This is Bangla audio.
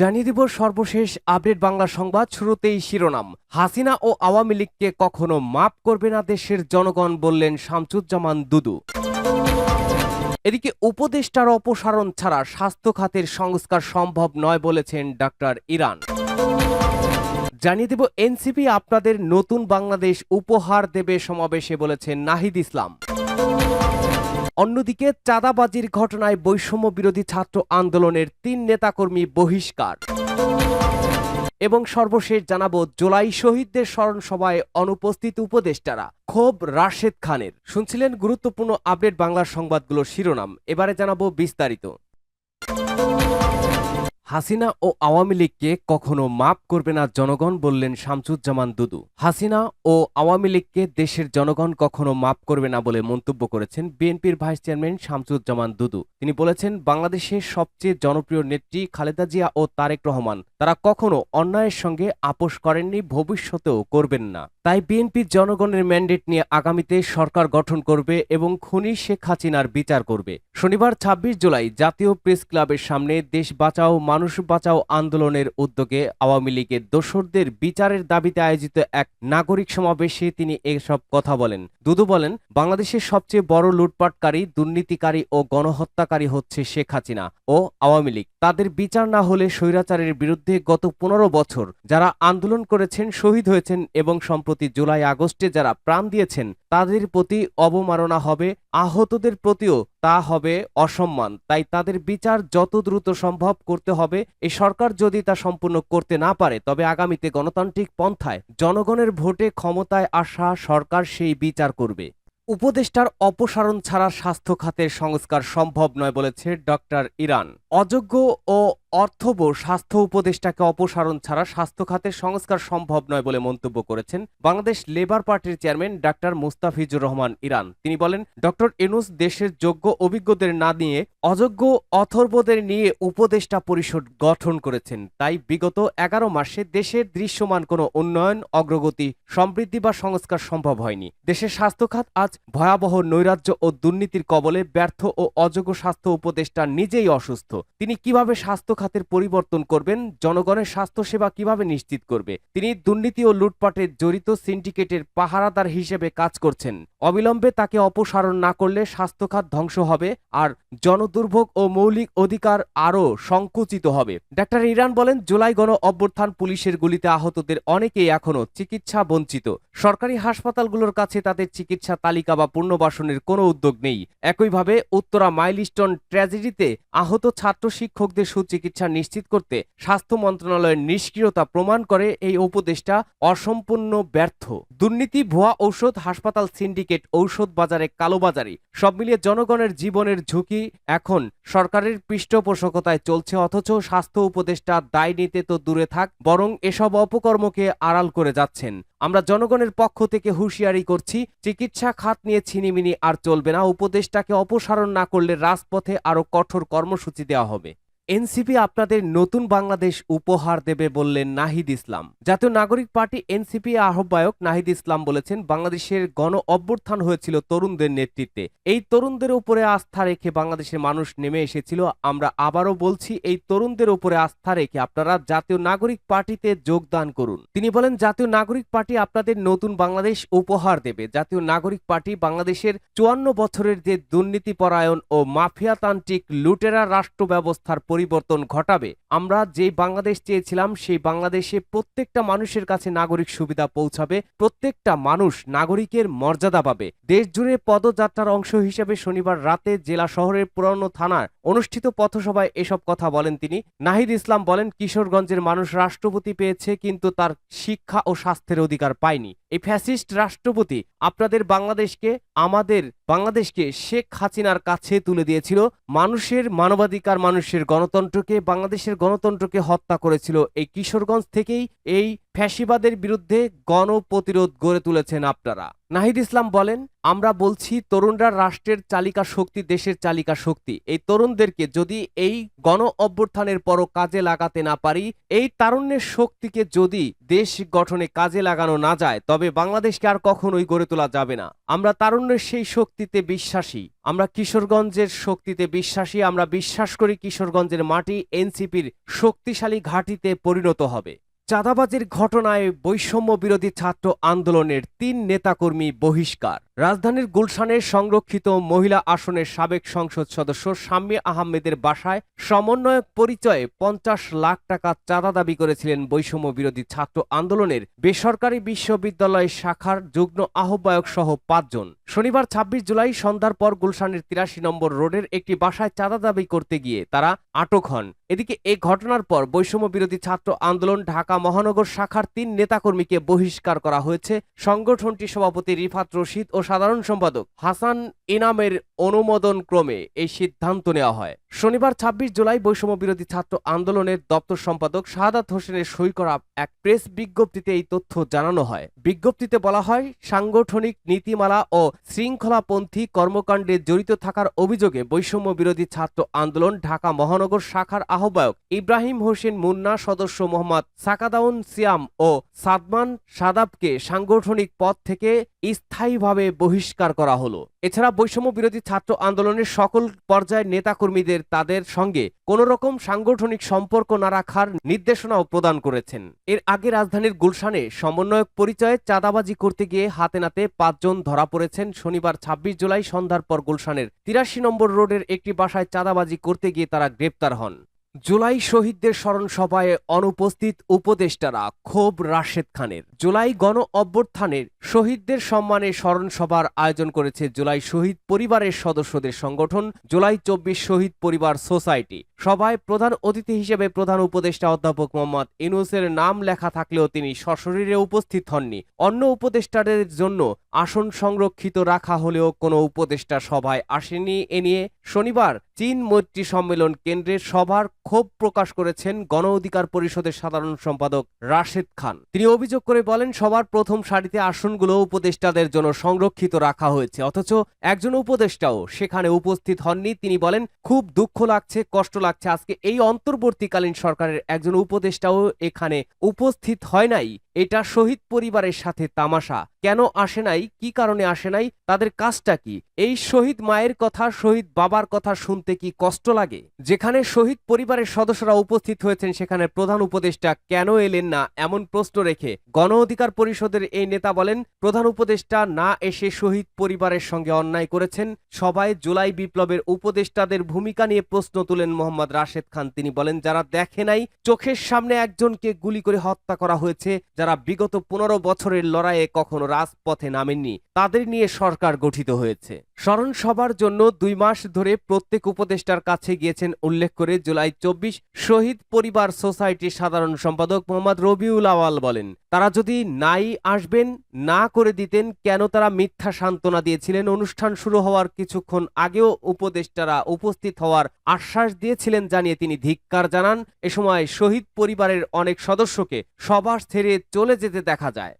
জানিয়ে দিব সর্বশেষ আপডেট বাংলা সংবাদ শুরুতেই শিরোনাম। হাসিনা ও আওয়ামী লীগকে কখনো মাপ করবে না দেশের জনগণ বললেন শামসুজ্জামান দুদু। এদিকে উপদেষ্টার অপসারণ ছাড়া স্বাস্থ্য খাতের সংস্কার সম্ভব নয় বলেছেন ডাক্তার ইরান। জানিয়ে দেব এনসিপি আপনাদের নতুন বাংলাদেশ উপহার দেবে সমাবেশে বলেছেন নাহিদ ইসলাম। অন্যদিকে চাঁদাবাজির ঘটনায় বৈষম্য বিরোধী ছাত্র আন্দোলনের তিন নেতাকর্মী বহিষ্কার। এবং সর্বশেষ জানাব, জুলাই শহীদদের স্মরণ সভায় অনুপস্থিত উপদেষ্টারা ক্ষোভ রাশেদ খানের। শুনছিলেন গুরুত্বপূর্ণ আপডেট বাংলার সংবাদগুলোর শিরোনাম। এবারে জানাব বিস্তারিত। হাসিনা ও আওয়ামী লীগকে কখনো মাপ করবে না জনগণ বললেন শামসুজ্জামান দুদু। হাসিনা ও আওয়ামী লীগকে দেশের জনগণ কখনো মাপ করবে না বলে মন্তব্য করেছেন বিএনপির ভাইস চেয়ারম্যান শামসুজ্জামান দুদু। তিনি বলেছেন, বাংলাদেশের সবচেয়ে জনপ্রিয় নেত্রী খালেদা জিয়া ও তারেক রহমান তারা কখনো অন্যায়ের সঙ্গে আপোষ করেননি, ভবিষ্যতেও করবেন না। তাই বিএনপি জনগণের ম্যান্ডেট নিয়ে আগামীতে সরকার গঠন করবে এবং খুনি শেখ হাসিনার বিচার করবে। শনিবার ২৬ জুলাই জাতীয় প্রেস ক্লাবের সামনে দেশ বাঁচাও, মানুষ বাঁচাও আন্দোলনের উদ্যোগে আওয়ামী লীগের দোসরদের বিচারের দাবিতে আয়োজিত এক নাগরিক সমাবেশে তিনি এসব কথা বলেন। দুদু বলেন, বাংলাদেশের সবচেয়ে বড় লুটপাটকারী, দুর্নীতিকারী ও গণহত্যাকারী হচ্ছে শেখ হাসিনা ও আওয়ামী লীগ। তাদের বিচার না হলে স্বৈরাচারের বিরুদ্ধে গত পনেরো বছর যারা আন্দোলন করেছেন, শহীদ হয়েছেন এবং সম্প্রতি জুলাই আগস্টে যারা প্রাণ দিয়েছেন, তাদের প্রতি অবমাননা হবে, আহতদের প্রতিও তা হবে অসম্মান। তাই তাদের বিচার যত দ্রুত সম্ভব করতে হবে। এই সরকার যদি তা সম্পূর্ণ করতে না পারে, তবে আগামীতে গণতান্ত্রিক পন্থায় জনগণের ভোটে ক্ষমতায় আসা সরকার সেই বিচার করবে। উপদেষ্টার অপসারণ ছাড়া স্বাস্থ্য খাতের সংস্কার সম্ভব নয় বলেছে ডক্টর ইরান। অযোগ্য ও অর্থব স্বাস্থ্য উপদেষ্টাকে অপসারণ ছাড়া স্বাস্থ্য খাতের সংস্কার সম্ভব নয় বলে মন্তব্য করেছেন বাংলাদেশ লেবার পার্টির chairman doctor Mustafizur Rahman, Iran. তিনি বলেন, ডক্টর এনুস দেশের যোগ্য অভিজ্ঞদের না নিয়ে অযোগ্য অথর্বদের নিয়ে উপদেষ্টা পরিষদ গঠন করেছেন। তাই বিগত এগারো মাসে দেশের দৃশ্যমান কোনো উন্নয়ন, অগ্রগতি, সমৃদ্ধি বা সংস্কার সম্ভব হয়নি। দেশের স্বাস্থ্য খাত আজ ভয়াবহ নৈরাজ্য ও দুর্নীতির কবলে ব্যর্থ ও অযোগ্য স্বাস্থ্য উপদেষ্টা নিজেই অসুস্থ। তিনি কীভাবে স্বাস্থ্য খাতের পরিবর্তন করবেন, জনগণের স্বাস্থ্যসেবা কীভাবে নিশ্চিত করবে? তিনি দুর্নীতি ও লুটপাটে জড়িত সিন্ডিকেটের পাহারাদার হিসেবে কাজ করছেন। অবিলম্বে তাকে অপসারণ না করলে স্বাস্থ্য খাত ধ্বংস হবে আর জনদুর্ভোগ ও মৌলিক অধিকার আরও সংকুচিত হবে। ডাক্তার ইরান বলেন, জুলাই গণ অভ্যুত্থান পুলিশের গুলিতে আহতদের অনেকেই এখনও চিকিৎসা বঞ্চিত। সরকারি হাসপাতালগুলোর কাছে তাদের চিকিৎসা তালিকা বা পুনর্বাসনের কোনো উদ্যোগ নেই। একইভাবে উত্তরা মাইলস্টোন ট্র্যাজেডিতে আহত ছাত্র শিক্ষকদের সুচিকিৎসা নিশ্চিত করতে স্বাস্থ্য মন্ত্রণালয়ের নিষ্ক্রিয়তা প্রমাণ করে এই উপদেষ্টা অসম্পূর্ণ ব্যর্থ। দুর্নীতি, ভুয়া ঔষধ, হাসপাতাল সিন্ডিকেট ঔষধ বাজারে কালোবাজারি সব মিলিয়ে জনগণের জীবনের ঝুঁকি এখন সরকারের পৃষ্ঠপোষকতায় চলছে, অথচ স্বাস্থ্য উপদেষ্টা দায় নিতে তো দূরে থাক, বরং এসব অপকর্মকে আড়াল করে যাচ্ছেন। আমরা জনগণের পক্ষ থেকে হুঁশিয়ারি করছি, চিকিৎসা খাত নিয়ে ছিনিমিনি আর চলবে না, উপদেষ্টাকে অপসারণ না করলে রাজপথে আরও কঠোর কর্মসূচি দেওয়া হবে। এনসিপি আপনাদের নতুন বাংলাদেশ উপহার দেবে বললেন নাহিদ ইসলাম। জাতীয় নাগরিক পার্টি এনসিপি আহ্বায়ক নাহিদ ইসলাম বলেছেন, বাংলাদেশের গণ অভ্যুত্থান হয়েছিল তরুণদের নেতৃত্বে। এই তরুণদের উপরে আস্থা রেখে বাংলাদেশের মানুষ নেমে এসেছিল। আমরা আবারও বলছি, এই তরুণদের উপরে আস্থা রেখে আপনারা জাতীয় নাগরিক পার্টিতে যোগদান করুন। তিনি বলেন, জাতীয় নাগরিক পার্টি আপনাদের নতুন বাংলাদেশ উপহার দেবে। জাতীয় নাগরিক পার্টি বাংলাদেশের চুয়ান্ন বছরের যে দুর্নীতিপরায়ণ ও মাফিয়াতান্ত্রিক লুটেরা রাষ্ট্র ব্যবস্থার পরিবর্তন ঘটাবে। আমরা যে বাংলাদেশ চেয়েছিলাম, সেই বাংলাদেশে প্রত্যেকটা মানুষের কাছে নাগরিক সুবিধা পৌঁছাবে, প্রত্যেকটা মানুষ নাগরিকের মর্যাদা পাবে। দেশ জুড়ে পদযাত্রার অংশ হিসেবে শনিবার রাতে জেলা শহরের পুরানো থানার অনুষ্ঠিত পথসভায় এসব কথা বলেন তিনি। নাহিদ ইসলাম বলেন, কিশোরগঞ্জের মানুষ রাষ্ট্রপতি পেয়েছে, কিন্তু তার শিক্ষা ও স্বাস্থ্যের অধিকার পায়নি। এই ফ্যাসিস্ট রাষ্ট্রপতি আপনাদের বাংলাদেশকে, আমাদের বাংলাদেশকে শেখ হাসিনার কাছে তুলে দিয়েছিল। মানুষের মানবাধিকার, মানুষের গণতন্ত্রকে, বাংলাদেশের গণতন্ত্রকে হত্যা করেছিল এই কিশোরগঞ্জ থেকেই। এই ফ্যাসিবাদের বিরুদ্ধে গণপ্রতিরোধ গড়ে তুলেছেন আপনারা। নাহিদ ইসলাম বলেন, আমরা বলছি তরুণরা রাষ্ট্রের চালিকা শক্তি, দেশের চালিকা শক্তি। এই তরুণদেরকে যদি এই গণ অভ্যুত্থানের পরও কাজে লাগাতে না পারি, এই তারুণ্যের শক্তিকে যদি দেশ গঠনে কাজে লাগানো না যায়, তবে বাংলাদেশকে আর কখনোই গড়ে তোলা যাবে না। আমরা তারুণ্যের সেই শক্তিতে বিশ্বাসী। আমরা কিশোরগঞ্জের শক্তিতে বিশ্বাসী। আমরা বিশ্বাস করি কিশোরগঞ্জের মাটি এনসিপির শক্তিশালী ঘাঁটিতে পরিণত হবে। চাঁদাবাজির ঘটনায় বৈষম্য বিরোধী ছাত্র আন্দোলনের তিন নেতাকর্মী বহিষ্কার। রাজধানীর গুলশানের সংরক্ষিত মহিলা আসনের সাবেক সংসদ সদস্য শাম্মী আহমেদের বাসায় সমন্বয়ক পরিচয়ে পঞ্চাশ লাখ টাকা চাঁদা দাবি করেছিলেন বৈষম্য বিরোধী ছাত্র আন্দোলনের বেসরকারি বিশ্ববিদ্যালয় শাখার যুগ্ম আহ্বায়ক সহ পাঁচজন। শনিবার ২৬ জুলাই সন্ধ্যার পর গুলশানের তিরাশি নম্বর রোডের একটি বাসায় চাঁদা দাবি করতে গিয়ে তারা আটক হন। এদিকে এ ঘটনার পর বৈষম্য বিরোধী ছাত্র আন্দোলন ঢাকা মহানগর শাখার তিন নেতাকর্মীকে বহিষ্কার করা হয়েছে। সংগঠনটির সভাপতি রিফাত রশিদ ও সাধারণ সম্পাদক হাসান ইনামের অনুমোদন ক্রমে এই সিদ্ধান্ত নেওয়া হয়। শনিবার ২৬ জুলাই বৈষম্য বিরোধী ছাত্র আন্দোলনের দপ্তর সম্পাদক শাহাদাত হোসেনের সই করা এক প্রেস বিজ্ঞপ্তিতে এই তথ্য জানানো হয়। বিজ্ঞপ্তিতে বলা হয়, সাংগঠনিক নীতিমালা ও শৃঙ্খলাপন্থী কর্মকাণ্ডে জড়িত থাকার অভিযোগে বৈষম্য বিরোধী ছাত্র আন্দোলন ঢাকা মহানগর শাখার আহ্বায়ক ইব্রাহিম হোসেন মুন্না, সদস্য মোহাম্মদ সাকাদাউন সিয়াম ও সাদমান সাদাবকে সাংগঠনিক পদ থেকে স্থায়ীভাবে বহিষ্কার করা হলো। এছাড়া বৈষম্য বিরোধী ছাত্র আন্দোলনের সকল পর্যায়ের নেতাকর্মীদের তাদের সঙ্গে কোন রকম সাংগঠনিক সম্পর্ক না রাখার নির্দেশনাও প্রদান করেছেন। এর আগে রাজধানীর গুলশানে সমন্বয়ক পরিচয়ে চাঁদাবাজি করতে গিয়ে হাতে নাতে পাঁচজন ধরা পড়েছেন। শনিবার ২৬ জুলাই সন্ধ্যার পর গুলশানের তিরাশি নম্বর রোডের একটি বাসায় চাঁদাবাজি করতে গিয়ে তারা গ্রেপ্তার হন। জুলাই শহীদদের স্মরণ সভায় অনুপস্থিত উপদেষ্টারা ক্ষোভ রাশেদ খানের। জুলাই গণ অভ্যর্থানের শহীদদের সম্মানে স্মরণ সভার আয়োজন করেছে জুলাই শহীদ পরিবারের সদস্যদের সংগঠন, জুলাই চব্বিশ শহীদ পরিবার সোসাইটি। সভায় প্রধান অতিথি হিসেবে প্রধান উপদেষ্টা অধ্যাপক মোহাম্মদ ইনুসের নাম লেখা থাকলেও তিনি সশরীরে উপস্থিত হননি। অন্য উপদেষ্টাদের জন্য আসন সংরক্ষিত রাখা হলেও কোনো উপদেষ্টা সভায় আসেনি। এ নিয়ে শনিবার চীন মৈত্রী সম্মেলন কেন্দ্রের সভার ক্ষোভ প্রকাশ করেছেন গণ অধিকার পরিষদের সাধারণ সম্পাদক রাশেদ খান। তিনি অভিযোগ করে বলেন সবার প্রথম সারিতে আসনগুলো উপদেষ্টাদের জন্য সংরক্ষিত রাখা হয়েছে, অথচ একজন উপদেষ্টাও সেখানে উপস্থিত হননি। তিনি বলেন, খুব দুঃখ লাগছে, কষ্ট লাগছে। আজকে এই অন্তর্বর্তীকালীন সরকারের একজন উপদেষ্টাও এখানে উপস্থিত হয় নাই। এটা শহীদ পরিবারের সাথে তামাশা। কেন আসে নাই? কি কারণে আসে নাই? তাদের কাজটা কি? এই শহীদ মায়ের কথা, শহীদ বাবার কথা শুনতে কি কষ্ট লাগে? যেখানে শহীদ পরিবারের সদস্যরা উপস্থিত হয়েছেন, সেখানে প্রধান উপদেষ্টা কেন এলেন না? এমন প্রশ্ন রেখে গণ অধিকার পরিষদের এই নেতা বলেন, প্রধান উপদেষ্টা না এসে শহীদ পরিবারের সঙ্গে অন্যায় করেছেন। সবাই জুলাই বিপ্লবের উপদেষ্টাদের ভূমিকা নিয়ে প্রশ্ন তুলেন মোহাম্মদ রাশেদ খান। তিনি বলেন, যারা দেখে নাই, চোখের সামনে একজনকে গুলি করে হত্যা করা হয়েছে, যারা বিগত পনেরো বছরের লড়াইয়ে কখনো রাজপথে নামেননি। তাদের নিয়ে সরকার গঠিত হয়েছে। স্মরণ সভার জন্য দুই মাস ধরে প্রত্যেক উপদেষ্টার কাছে গিয়েছেন উল্লেখ করে জুলাই চব্বিশ শহীদ পরিবার সোসাইটির সাধারণ সম্পাদক মোহাম্মদ রবিউল আওয়াল বলেন, তারা যদি নাই আসবেন, না করে দিতেন, কেন তারা মিথ্যা সান্ত্বনা দিয়েছিলেন? অনুষ্ঠান শুরু হওয়ার কিছুক্ষণ আগেও উপদেষ্টারা উপস্থিত হওয়ার আশ্বাস দিয়েছিলেন জানিয়ে তিনি ধিক্কার জানান। এ সময় শহীদ পরিবারের অনেক সদস্যকে সবার ছেড়ে চলে যেতে দেখা যায়।